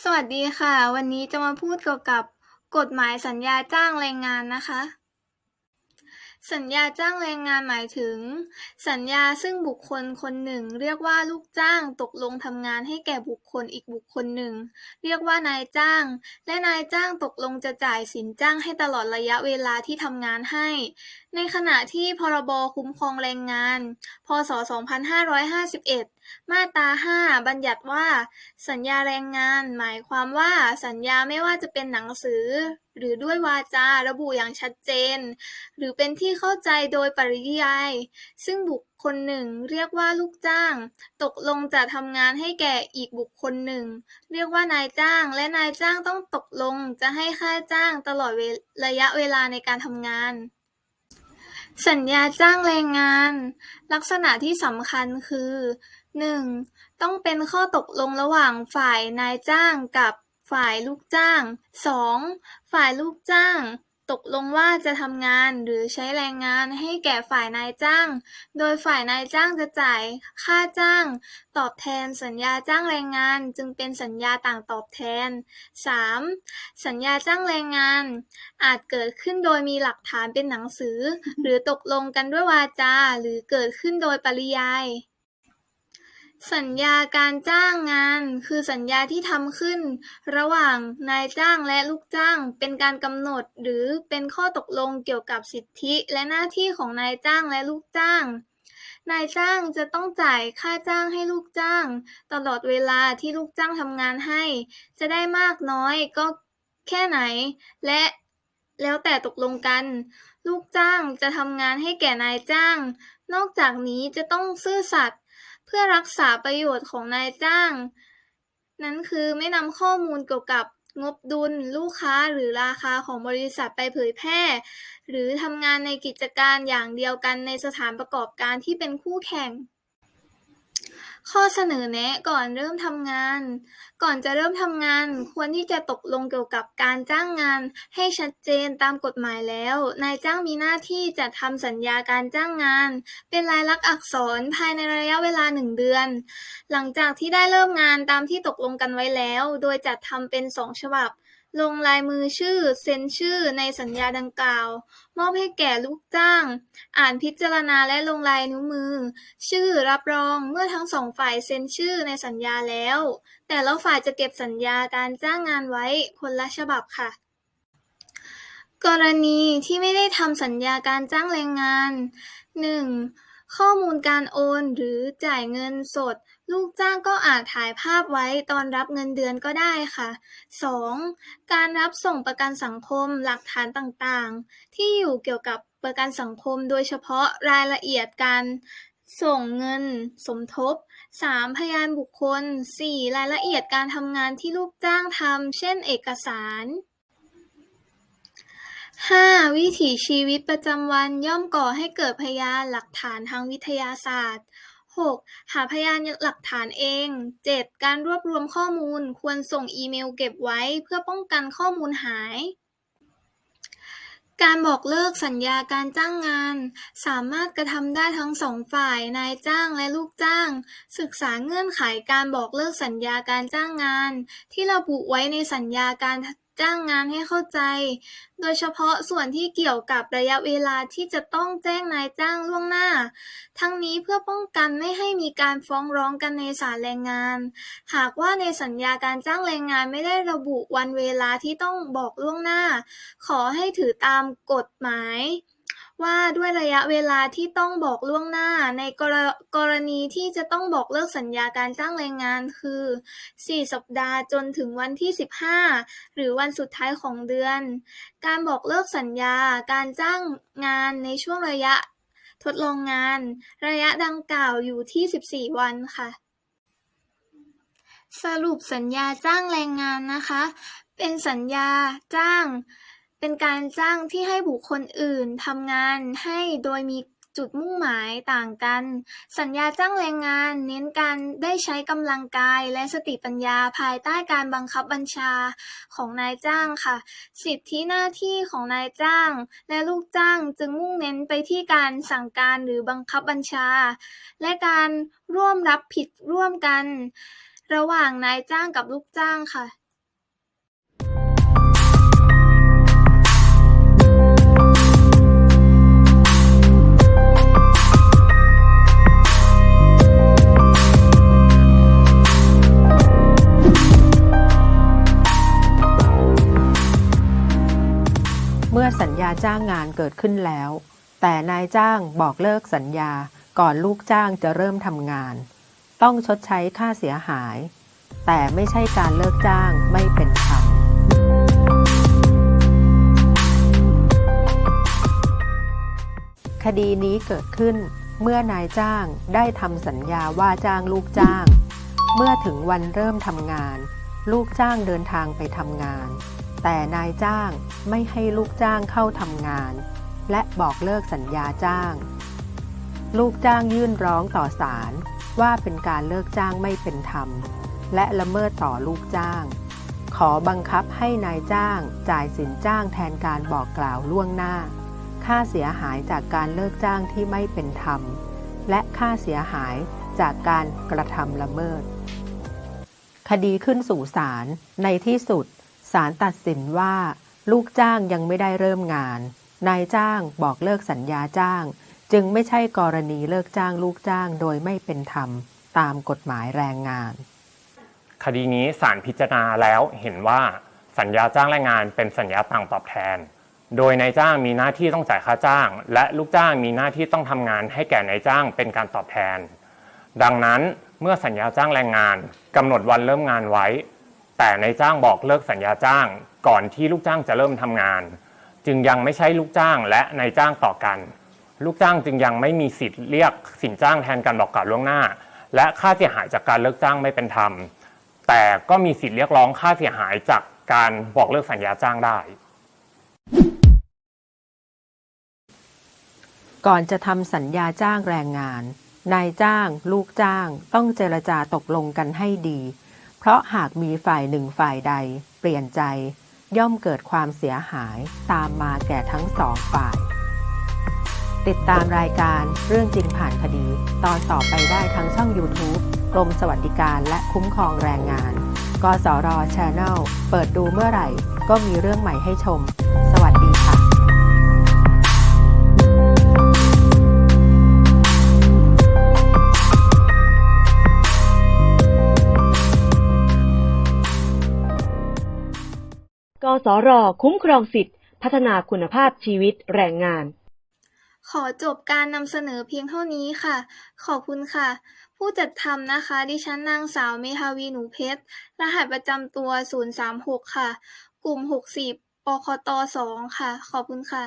สวัสดีค่ะ วันนี้จะมาพูดเกี่ยวกับกฎหมายสัญญาจ้างแรงงานนะคะ สัญญาจ้างแรงงานหมายถึง สัญญาซึ่งบุคคลคนหนึ่ง เรียกว่าลูกจ้างตกลงทำงานให้แก่บุคคลอีกบุคคลหนึ่ง เรียกว่านายจ้าง และนายจ้างตกลงจะจ่ายสินจ้างให้ตลอดระยะเวลาที่ทำงานให้ ในขณะที่พรบคุ้มครองแรงงาน พ.ศ.2551 มาตรา 5 บัญญัติว่า สัญญาแรงงาน หมายความว่าสัญญาไม่ว่าจะเป็นหนังสือ หรือด้วยวาจาระบุอย่างชัดเจน หรือเป็นที่เข้าใจโดยปริยาย ซึ่งบุคคลหนึ่งเรียกว่าลูกจ้าง ตกลงจะทำงานให้แก่อีกบุคคลหนึ่ง เรียกว่านายจ้างและนายจ้างต้องตกลงจะให้ค่าจ้างตลอดระยะเวลาในการทำงาน สัญญาจ้างแรงงาน ลักษณะที่สำคัญคือ 1. ต้องเป็นข้อตกลงระหว่างฝ่ายนายจ้างกับฝ่ายลูกจ้าง 2. ฝ่ายลูกจ้าง ตกลงว่าจะทำงานหรือใช้แรงงานให้แก่ฝ่ายนายจ้าง โดยฝ่ายนายจ้างจะจ่ายค่าจ้าง ตอบแทนสัญญาจ้างแรงงานจึงเป็นสัญญาต่างตอบแทน 3. สัญญาจ้างแรงงาน อาจเกิดขึ้นโดยมีหลักฐานเป็นหนังสือ หรือตกลงกันด้วยวาจา หรือเกิดขึ้นโดยปริยาย สัญญาการจ้างงาน คือสัญญาที่ทำขึ้น ระหว่างนายจ้างและลูกจ้าง เป็นการกำหนดหรือเป็นข้อตกลงเกี่ยวกับสิทธิและหน้าที่ของนายจ้างและลูกจ้าง นายจ้างจะต้องจ่ายค่าจ้างให้ลูกจ้าง ตลอดเวลาที่ลูกจ้างทำงานให้ จะได้มากน้อยก็แค่ไหน และแล้วแต่ตกลงกัน ลูกจ้างจะทำงานให้แก่นายจ้าง นอกจากนี้จะต้องซื่อสัตย์ เพื่อรักษาประโยชน์ของนายจ้าง นั้นคือไม่นำข้อมูลเกี่ยวกับงบดุล ลูกค้าหรือราคาของบริษัทไปเผยแพร่ หรือทำงานในกิจการอย่างเดียวกันในสถานประกอบการที่เป็นคู่แข่ง ข้อเสนอแนะก่อนเริ่มทำงาน ก่อนจะเริ่มทำงาน ควรที่จะตกลงเกี่ยวกับการจ้างงาน ให้ชัดเจนตามกฎหมายแล้ว นายจ้างมีหน้าที่จัดทำสัญญาการจ้างงาน เป็นลายลักษณ์อักษรภายในระยะเวลา1เดือน หลังจากที่ได้เริ่มงานตามที่ตกลงกันไว้แล้ว โดยจัดทำเป็น2ฉบับ ลงลายมือชื่อ เซ็นชื่อในสัญญาดังกล่าว มอบให้แก่ลูกจ้าง อ่านพิจารณาและลงลายนิ้วมือ ชื่อรับรองเมื่อทั้งสองฝ่ายเซ็นชื่อในสัญญาแล้ว แต่ละฝ่ายจะเก็บสัญญาการจ้างงานไว้คนละฉบับค่ะ กรณีที่ไม่ได้ทำสัญญาการจ้างแรงงาน 1. ข้อมูลการโอนหรือจ่ายเงินสด ลูกจ้างก็อาจถ่ายภาพไว้ตอนรับเงินเดือนก็ได้ค่ะ 2. การรับส่งประกันสังคมหลักฐานต่างๆ ที่อยู่เกี่ยวกับประกันสังคมโดยเฉพาะรายละเอียดการส่งเงินสมทบ 3. พยานบุคคล 4. รายละเอียดการทำงานที่ลูกจ้างทำเช่นเอกสาร 5. วิถีชีวิตประจำวันย่อมก่อให้เกิดพยานหลักฐานทางวิทยาศาสตร์ 6. หาพยานหลักฐานเอง 7. การรวบรวมข้อมูลควรส่งอีเมลเก็บไว้เพื่อป้องกันข้อมูลหาย การบอกเลิกสัญญาการจ้างงาน สามารถกระทำได้ทั้งสองฝ่ายนายจ้างและลูกจ้าง ศึกษาเงื่อนไขการบอกเลิกสัญญาการจ้างงาน ที่ระบุไว้ในสัญญาการ จ้างงานให้เข้าใจ โดยเฉพาะส่วนที่เกี่ยวกับระยะเวลาที่จะต้องแจ้งนายจ้างล่วงหน้า ทั้งนี้เพื่อป้องกันไม่ให้มีการฟ้องร้องกันในศาลแรงงาน หากว่าในสัญญาการจ้างแรงงานไม่ได้ระบุวันเวลาที่ต้องบอกล่วงหน้า ขอให้ถือตามกฎหมาย ว่าด้วยระยะเวลาที่ต้องบอกล่วงหน้า ในกรกรณีที่จะต้องบอกเลิกสัญญาการจ้างแรงงานคือ 4 สัปดาห์จนถึงวันที่ 15 หรือวันสุดท้ายของเดือน การบอกเลิกสัญญาการจ้างงานในช่วงระยะทดลองงาน ระยะดังกล่าวอยู่ที่ 14 วันค่ะ สรุปสัญญาจ้างแรงงานนะคะ เป็นสัญญาจ้าง เป็นการจ้างที่ให้บุคคลอื่นทำงานให้โดยมีจุดมุ่งหมายต่างกัน สัญญาจ้างแรงงาน เน้นการได้ใช้กำลังกายและสติปัญญาภายใต้การบังคับบัญชาของนายจ้างค่ะ สิทธิหน้าที่ของนายจ้างและลูกจ้างจึงมุ่งเน้นไปที่การสั่งการหรือบังคับบัญชา และการร่วมรับผิดร่วมกัน ระหว่างนายจ้างกับลูกจ้างค่ะ เมื่อสัญญาจ้างงานเกิดขึ้นแล้ว แต่นายจ้างบอกเลิกสัญญาก่อนลูกจ้างจะเริ่มทำงาน ต้องชดใช้ค่าเสียหาย แต่ไม่ใช่การเลิกจ้างไม่เป็นธรรมคดีนี้เกิดขึ้นเมื่อนายจ้างได้ทำสัญญาว่าจ้างลูกจ้าง เมื่อถึงวันเริ่มทำงาน ลูกจ้างเดินทางไปทำงาน แต่นายจ้างไม่ให้ลูกจ้างเข้าทำงาน และบอกเลิกสัญญาจ้าง ลูกจ้างยื่นร้องต่อศาลว่าเป็นการเลิกจ้างไม่เป็นธรรม และละเมิดต่อลูกจ้าง ขอบังคับให้นายจ้างจ่ายสินจ้างแทนการบอกกล่าวล่วงหน้า ค่าเสียหายจากการเลิกจ้างที่ไม่เป็นธรรม และค่าเสียหายจากการกระทำละเมิด คดีขึ้นสู่ศาลในที่สุด ศาลตัดสินว่า ลูกจ้างยังไม่ได้เริ่มงาน นายจ้างบอกเลิกสัญญาจ้าง จึงไม่ใช่กรณีเลิกจ้างลูกจ้างโดยไม่เป็นธรรม ตามกฎหมายแรงงาน คดีนี้ศาลพิจารณาแล้วเห็นว่าสัญญาจ้างแรงงานเป็นสัญญาต่างตอบแทน โดยนายจ้างมีหน้าที่ต้องจ่ายค่าจ้าง และลูกจ้างมีหน้าที่ต้องทำงานให้แก่นายจ้างเป็นการตอบแทน ดังนั้นเมื่อสัญญาจ้างแรงงานกำหนดวันเริ่มงานไว้ แต่นายจ้างบอกเลิกสัญญาจ้าง ก่อนที่ลูกจ้างจะเริ่มทำงาน จึงยังไม่ใช่ลูกจ้างและนายจ้างต่อกัน ลูกจ้างจึงยังไม่มีสิทธิ์เรียกสินจ้างแทนการบอกกล่าวล่วงหน้า และค่าเสียหายจากการเลิกจ้างไม่เป็นธรรม แต่ก็มีสิทธิ์เรียกร้องค่าเสียหายจากการบอกเลิกสัญญาจ้างได้ก่อนจะทำสัญญาจ้างแรงงาน นายจ้าง ลูกจ้าง ต้องเจรจาตกลงกันให้ดี เพราะหากมีฝ่ายหนึ่งฝ่ายใด เปลี่ยนใจ ย่อมเกิดความเสียหายตามมาแก่ทั้งสองฝ่าย ติดตามรายการเรื่องจริงผ่านคดี ตอนต่อไปได้ทั้งช่อง YouTube กรมสวัสดิการและคุ้มครองแรงงาน กสร Channel เปิดดูเมื่อไหร่ ก็มีเรื่องใหม่ให้ชมส สรคุ้มครองสิทธิพัฒนาคุณภาพชีวิตแรงงาน ขอจบการนำเสนอเพียงเท่านี้ค่ะ ขอบคุณค่ะ ผู้จัดทำนะคะ ดิฉันนางสาวเมทาวีหนูเพชร รหัสประจำตัว 036 ค่ะ กลุ่ม 60ปคต2ค่ะ ขอบคุณค่ะ